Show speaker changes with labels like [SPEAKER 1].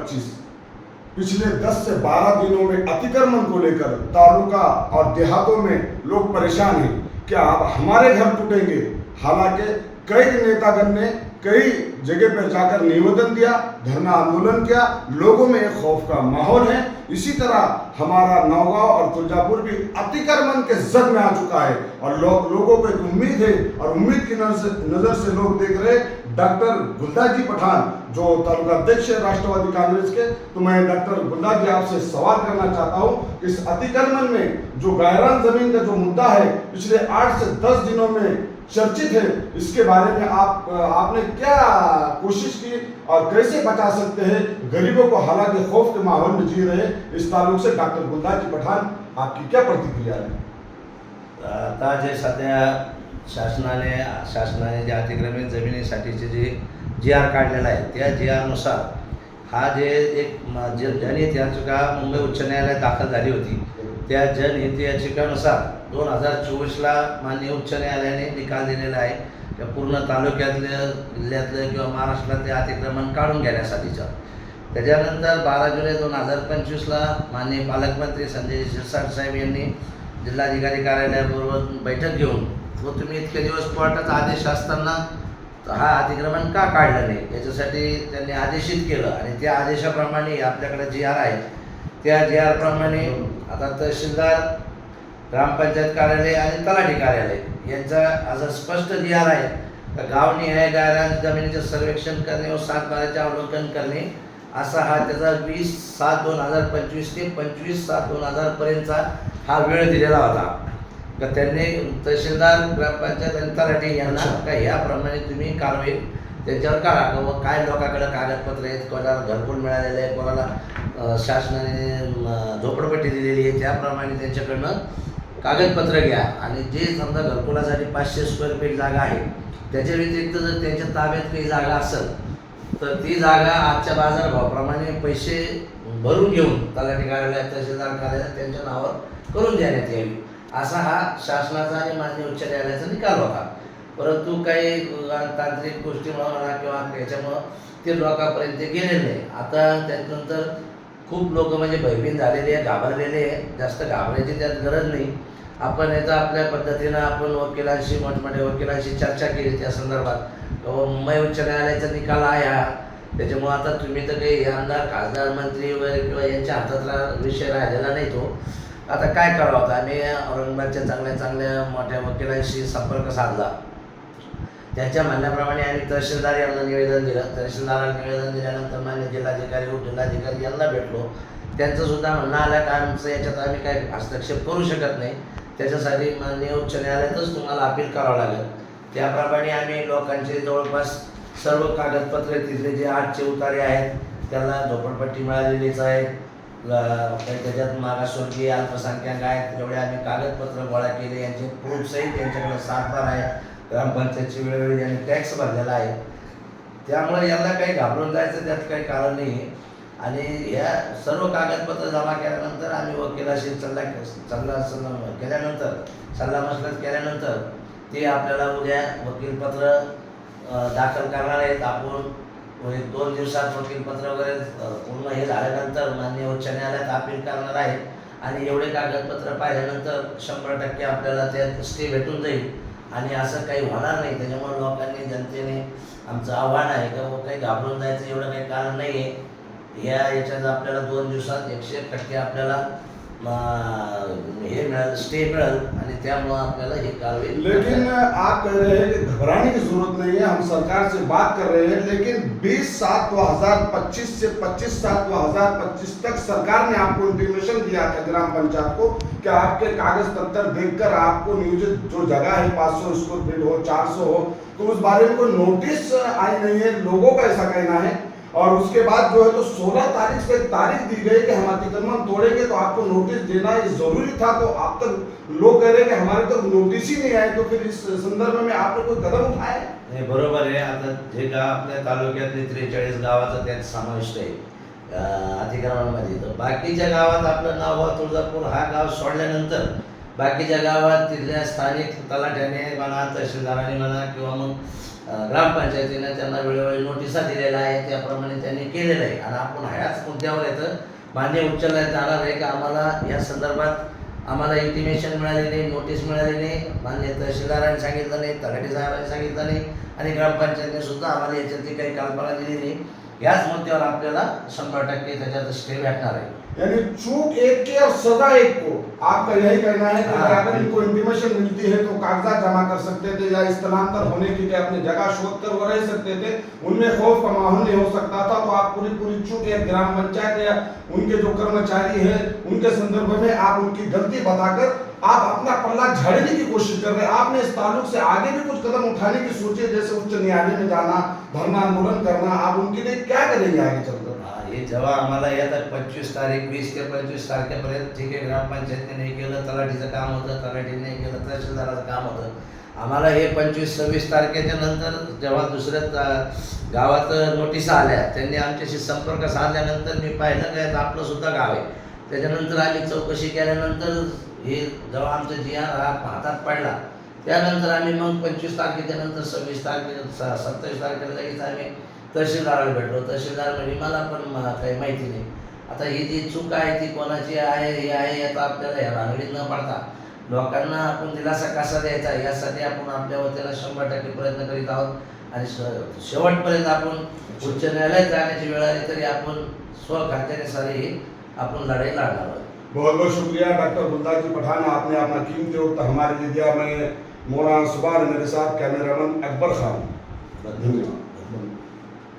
[SPEAKER 1] 2025 पिछले 10 से 12 दिनों में अतिक्रमण को लेकर तालुका और देहातों में लोग परेशान हैं क्या आप हमारे घर टूटेंगे। हालाँकि कई नेतागण ने कई जगह पर जाकर निवेदन दिया धरना आंदोलन किया। लोगों में एक खौफ का माहौल है। इसी तरह हमारा नौगांव और तुलजापुर भी अतिक्रमण के जद में आ चुका है और लोग लोगों को एक उम्मीद है और उम्मीद की नज़र से, लोग देख रहे डॉक्टर गुल्दा जी पठान जो तालुका अध्यक्ष है राष्ट्रवादी कांग्रेस के तो मैं डॉक्टर गुल्दा जी आपसे सवाल करना चाहता हूँ इस अतिक्रमण में जो गायरान ज़मीन का जो मुद्दा है पिछले आठ से दस दिनों में चर्चित है। इसके बारे में आप, आपने क्या कोशिश की और कैसे बचा सकते हैं? गरीबों को हालाँकि खौफ के माहौल में जी रहे इस ताल्लुक से डॉक्टर गुलदार जी पठान, आपकी क्या प्रतिक्रिया है?
[SPEAKER 2] आता जे सध्या शासनाने शासनाने जे अतिक्रमित जमिनीसाठीचे जे जी आर काढलेला आहे, त्या जी आरनुसार हा जे एक जनहित याचिका मुंबई उच्च न्यायालयात दाखल होती. जनहित याचिकानुसार दोन हजार चोवीसला माननीय उच्च न्यायालयाने निकाल दिलेला आहे. त्या पूर्ण तालुक्यातलं जिल्ह्यातलं किंवा महाराष्ट्रातले अतिक्रमण काढून घेण्यासाठीचं. त्याच्यानंतर बारा जुलै दोन हजार पंचवीसला माननीय पालकमंत्री संजय शिरसाट साहेब यांनी जिल्हाधिकारी कार्यालयाबरोबर बैठक घेऊन व तुम्ही इतके दिवस कोर्टाचा आदेश असताना हा अतिक्रमण का काढलं नाही? याच्यासाठी त्यांनी आदेशित केलं आणि त्या आदेशाप्रमाणे आपल्याकडे जी आर आहे त्या जी आरप्रमाणे आता तहसीलदार ग्रामपंचायत कार्यालय आणि तलाठी कार्यालय यांचा असं स्पष्ट आर आहे. तर गावनिहाय गायरान जमिनीचे सर्वेक्षण करणे व सातबाराचे अवलोकन करणे असा हा त्याचा वीस सात दोन हजार पंचवीस ते पंचवीस सात दोन हजारपर्यंतचा हा वेळ दिलेला होता. तर त्यांनी तहसीलदार ग्रामपंचायत आणि तलाठी यांना का याप्रमाणे तुम्ही कारवाई त्यांच्यावर करा का व काय लोकांकडे कागदपत्र आहेत कोणाला घरकुल मिळालेलं आहे कोणाला शासनाने झोपडपट्टी दिलेली आहे त्याप्रमाणे त्यांच्याकडनं कागदपत्र घ्या आणि जे समजा घरकुलासाठी पाचशे स्क्वेअर फीट जागा आहे त्याच्या व्यतिरिक्त जर त्यांच्या ताब्यात काही जागा असेल तर ती जागा आजच्या बाजारभावाप्रमाणे पैसे भरून घेऊन तलाठी कार्यालयात तहसीलदार कार्यालयात त्यांच्या नावावर करून देण्यात यावी. असा हा शासनाचा आणि मान्य उच्च न्यायालयाचा निकाल होता. परंतु काही तांत्रिक गोष्टीमुळं म्हणा किंवा त्याच्यामुळं ते लोकांपर्यंत गेले नाही. आता त्यानंतर खूप लोक म्हणजे भयभीत झालेले आहे घाबरलेले आहे जास्त घाबरायची त्यात गरज नाही. आपण याचा आपल्या पद्धतीनं आपण वकिलांशी मोठमोठ्या वकिलांशी चर्चा केली त्या संदर्भात. मुंबई उच्च न्यायालयाचा निकाल आहे हा. त्याच्यामुळं आता तुम्ही तर काही आमदार खासदार मंत्री वगैरे किंवा यांच्या हातातला विषय राहिलेला नाही तो. आता काय करावं होता आम्ही औरंगाबादच्या चांगल्या चांगल्या मोठ्या वकिलांशी संपर्क साधला. त्यांच्या म्हणण्याप्रमाणे आम्ही तहसीलदार यांना निवेदन दिलं. तहसीलदारांना निवेदन दिल्यानंतर मान्य जिल्हाधिकारी उपजिल्हाधिकारी यांना भेटलो. त्यांचं सुद्धा म्हणणं आलं का आमचं याच्यात आम्ही काय हस्तक्षेप करू शकत नाही. त्याच्यासाठी माननीय उच्च न्यायालयातच तुम्हाला अपील करावं लागेल. त्याप्रमाणे आम्ही लोकांचे जवळपास सर्व कागदपत्रे तिथले जे आठचे उतारे आहेत त्याला झोपडपट्टी मिळालेलीच आहे. त्याच्यात मागासवर्गीय अल्पसंख्याक आहेत तेवढे आम्ही कागदपत्र गोळा केले यांचे प्रूफसही त्यांच्याकडे साधणार आहे ग्रामपंचायतची वेळोवेळी त्यांनी टॅक्स भरलेला आहे. त्यामुळे यांना काही घाबरून जायचं त्यात काही कारण नाही आहे आणि या सर्व कागदपत्र जमा केल्यानंतर आम्ही वकिलाशी सल्ला सल्ला सल्ला केल्यानंतर सल्ला मसलत केल्यानंतर ते आपल्याला उद्या वकीलपत्र दाखल करणार आहेत. आपण एक दोन दिवसात वकीलपत्र वगैरे पूर्ण हे झाल्यानंतर मान्य उच्च न्यायालयात अपील करणार आहे. आणि एवढे कागदपत्र पाहिल्यानंतर शंभर टक्के आपल्याला त्यात स्टे भेटून जाईल. आणि असं काही होणार नाही. त्याच्यामुळे लोकांनी जनतेने आमचं आव्हान आहे का काही घाबरून जायचं एवढं काही कारण नाही आहे दोन एकशे एक टक्के
[SPEAKER 1] लेकिन आप कह रहे हैं कि घबराने की ज़रूरत नहीं है, हम सरकार से बात कर रहे हैं, लेकिन 20 सात 2025 से 25 सात 2025 तक सरकार ने आपको इंटीमेशन दिया था ग्राम पंचायत को कि आपके कागज़ पत्र देखकर आपको नियोजित जो जगह है 500 स्क्वायर फीट हो 400 हो तो उस बारे में कोई नोटिस आई नहीं है, लोगों का ऐसा कहना है। और उसके बाद जो है तो 16 तारीख से तारीख दी गई कि हम अतिक्रमण तोड़ेंगे तो आपको नोटिस देना ये जरूरी था तो आप तक लोग कह रहे हैं कि हमारे तक नोटिस ही नहीं आए तो फिर इस संदर्भ में आपने कोई कदम उठाए?
[SPEAKER 2] नाही बरोबर आहे आता जे गाव आपल्या तालुक्यातले त्रेचाळीस गावाचा त्यात समाविष्ट आहे अतिक्रमणामध्ये. तर बाकीच्या गावात आपलं नाव तुळजापूर हा गाव सोडल्यानंतर बाकीच्या गावात तिथल्या स्थानिक तलाठ्याने म्हणा तहसीलदाराने म्हणा किंवा मग ग्रामपंचायतीनं त्यांना वेळोवेळी नोटिसा दिलेल्या आहे त्याप्रमाणे त्यांनी केलेलं आहे. आणि आपण ह्याच मुद्द्यावर येतं. मान्य उच्च न्यायालयात जाणार आहे का आम्हाला? या संदर्भात आम्हाला इंटिमेशन मिळाले नाही नोटीस मिळाली नाही. मान्य तहसीलदारांनी सांगितलं नाही तलाठी साहेबांनी सांगितलं नाही. आणि ग्रामपंचायतीने सुद्धा आम्हाला याच्यातली काही कल्पना दिली नाही. याच मुद्द्यावर आपल्याला शंभर टक्के त्याच्यात स्टे भेटणार आहे.
[SPEAKER 1] यानी चूक एक की और सजा एक को. आपका यही कहना है कि। अगर इनको इंटीमेशन मिलती है तो कागजात जमा कर सकते थे या स्थलांतर होने की क्या अपनी जगह शोध कर वो रह सकते थे। उनमें खौफ का माहौल नहीं हो सकता था तो आप पूरी पूरी चूक एक ग्राम पंचायत या उनके जो कर्मचारी हैं उनके संदर्भ में आप उनकी गलती बताकर आप अपना पल्ला झड़ने की कोशिश कर रहे हैं। आपने इस ताल्लुक से आगे भी कुछ कदम उठाने की सोचे जैसे उच्च न्यायालय में जाना धरना आंदोलन करना आप उनके लिए क्या करेंगे आगे चलकर?
[SPEAKER 2] हे जेव्हा आम्हाला येतात पंचवीस तारीख वीस ते पंचवीस तारखेपर्यंत ठीक आहे ग्रामपंचायतीने नाही केलं तलाठीचं काम होतं तलाठीने नाही केलं तहसीलदाराचं काम होतं। आम्हाला हे पंचवीस सव्वीस तारखेच्या नंतर जेव्हा दुसऱ्या गावात नोटिसा आल्या त्यांनी आमच्याशी संपर्क साधल्यानंतर मी पाहिलं काय तर आपलं सुद्धा गाव आहे. त्याच्यानंतर आम्ही चौकशी केल्यानंतर हे जेव्हा आमचं जी आर हा हातात पडला त्यानंतर आम्ही मग पंचवीस तारखेच्या नंतर सव्वीस तारखे स- सत्तावीस तारखेला लगेच आम्ही तहसीलदाराला भेटलो. तहसीलदार म्हणजे मला पण मला काही माहिती नाही. आता ही जी चूक आहे ती कोणाची आहे हे आहे याचा आपल्याला ह्या भानगडीत न पडता लोकांना आपण दिलासा कसा द्यायचा? यासाठी आपण आपल्या वतीला शंभर टक्के प्रयत्न करीत आहोत आणि श- शेवटपर्यंत आपण उच्च न्यायालयात जाण्याची वेळ आली तरी आपण स्वखात्याने सारे ही आपण लढाई
[SPEAKER 1] बहुत बहुत शुक्रिया डॉक्टर गुलदार जी पठान आपने अपना कीमती वक्त हमारे लिए दिया। मैं मौलाना सुबार मेरे साथ कैमरामैन अकबर खान। धन्यवाद।